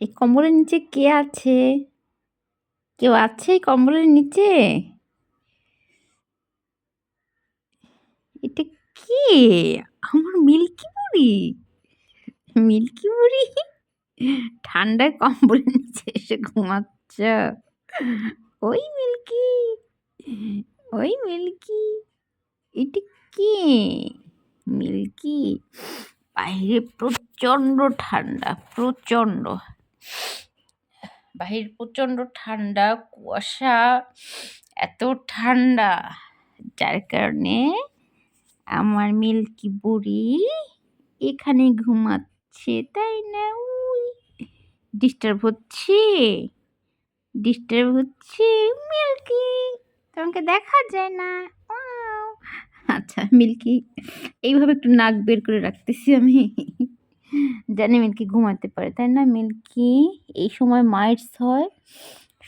এই কম্বলের নিচে কে আছে? কেউ আছে এই কম্বলের নিচে? এটা কে? আমার মিল্কি বুড়ি। মিল্কি বুড়ি? ঠান্ডায় কম্বলের নিচে এসে ঘুমাচ্ছ। ওই মিল্কি। ওই মিল্কি। এটা কে? মিল্কি? বাইরে প্রচণ্ড ঠান্ডা, প্রচণ্ড। বাহির প্রচণ্ড ঠান্ডা, কুয়াশা, এত ঠান্ডা। যার কারণে আমার মিল্কি বুড়ি এখানে ঘুমাচ্ছে, তাই না? উই ডিস্টার্ব হচ্ছে ডিস্টার্ব হচ্ছে মিল্কি। তোমাকে দেখা যায় না। আচ্ছা মিল্কি, এইভাবে একটু নাক বের করে রাখতেছি আমি। জানি মিল্কি ঘুমাতে পারে, তাই না? মিল্কি, এই সময় মাইটস হয়,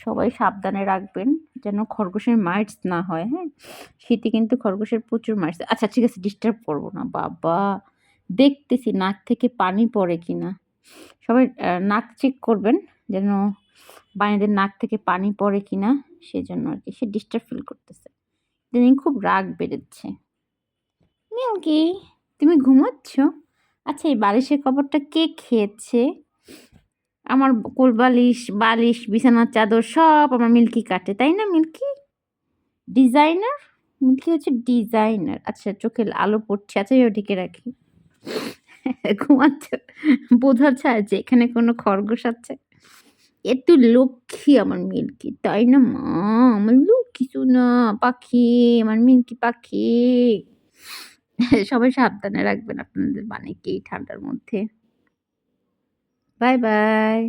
সবাই সাবধানে রাখবেন যেন খরগোশের মাইটস না হয় হ্যাঁ? শীতে কিন্তু খরগোশের প্রচুর মাইটস আচ্ছা ঠিক আছে ডিস্টার্ব করব না, বাবা। দেখতেছি নাক থেকে পানি পড়ে কি না সবাই নাক চেক করবেন যেন বানিদের নাক থেকে পানি পড়ে কিনা, সেজন্য আর কি, সে ডিস্টার্ব ফিল করতেছে। দিন খুব রাগ বেড়েছে। মিল্কি, তুমি ঘুমাচ্ছ? আচ্ছা এই বালিশের কভারটা কে খেয়েছে? আমার কোল বালিশ বালিশ বিছানার চাদর সব আমার মিল্কি কাটে, তাই না মিল্কি? ডিজাইনার? মিল্কি হচ্ছে ডিজাইনার। আচ্ছা চোখে আলো পড়ছে আচ্ছা এভাবে ঢেকে রাখি। ঘুমাচ্ছ বোঝা যায় যে এখানে কোনো খরগোশ আছে। এত লক্ষ্মী আমার মিল্কি, তাই না মা? আমার লক্ষ্মী না পাখি, আমার মিল্কি পাখি। সবাই সাবধানে রাখবেন আপনাদের বাণীকে এই ঠান্ডার মধ্যে। Bye bye.